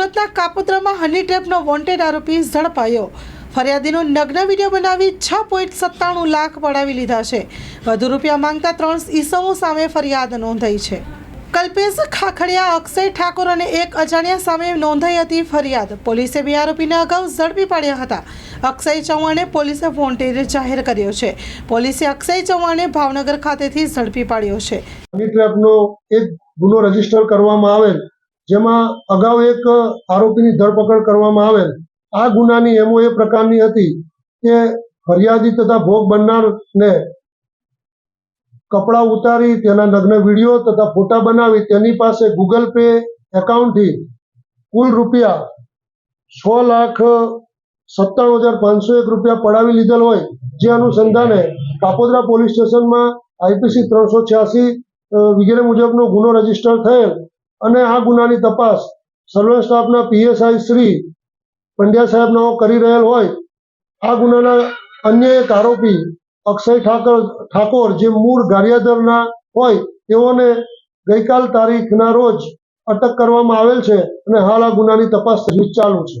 સુરતના કાપોદ્રામાં હની ટ્રેપનો વોન્ટેડ આરોપી ઝડપાયો. ફરિયાદીનો નગ્ન વીડિયો બનાવી છ પોઈન્ટ સત્તાણું લાખ પડાવી લીધા છે. વધુ રૂપિયા માંગતા ત્રણ ઈસમો સામે ફરિયાદ નોંધાઈ છે. કલ્પેશ ખાખડિયા, અક્ષય ઠાકોર અને એક અજાણ્યા સામે નોંધાઈ હતી ફરિયાદ. પોલીસે બે આરોપીને અગાઉ ઝડપી પાડ્યા હતા. અક્ષય ચૌહાણે પોલીસે વોન્ટેડ જાહેર કર્યો છે. પોલીસે અક્ષય ચૌહાણે ભાવનગર ખાતેથી ઝડપી પાડ્યો છે. એક ગુનો રજિસ્ટર કરવામાં આવેલ જેમાં અગાઉ એક આરોપીની ધરપકડ કરવામાં આવેલ. આ ગુનાની એમો એ પ્રકારની હતી કે ફરિયાદી તથા ભોગ બનનારને કપડાં ઉતારી, તેના નગ્ન વીડિયો તથા ફોટા બનાવી, તેની પાસે ગૂગલ પે એકાઉન્ટથી કુલ રૂપિયા છ લાખ સત્તાણું હજાર પાંચસો એક રૂપિયા પડાવી લીધેલ હોય. જે અનુસંધાને કાપોદ્રા પોલીસ સ્ટેશનમાં આઈપીસી ત્રણસો છ્યાસી વગેરે મુજબનો ગુનો રજિસ્ટર થયેલ. અને આ ગુનાની તપાસ સર્વે સ્ટાફના પીએસઆઈ શ્રી પંડ્યા સાહેબનો કરી રહેલ હોય, આ ગુનાના અન્ય એક આરોપી અક્ષય ઠાકર, ઠાકોર જે મૂળ ગારિયાદરના હોય, તેઓને ગઈકાલ તારીખના રોજ અટક કરવામાં આવેલ છે અને હાલ આ ગુનાની તપાસ ચાલુ છે.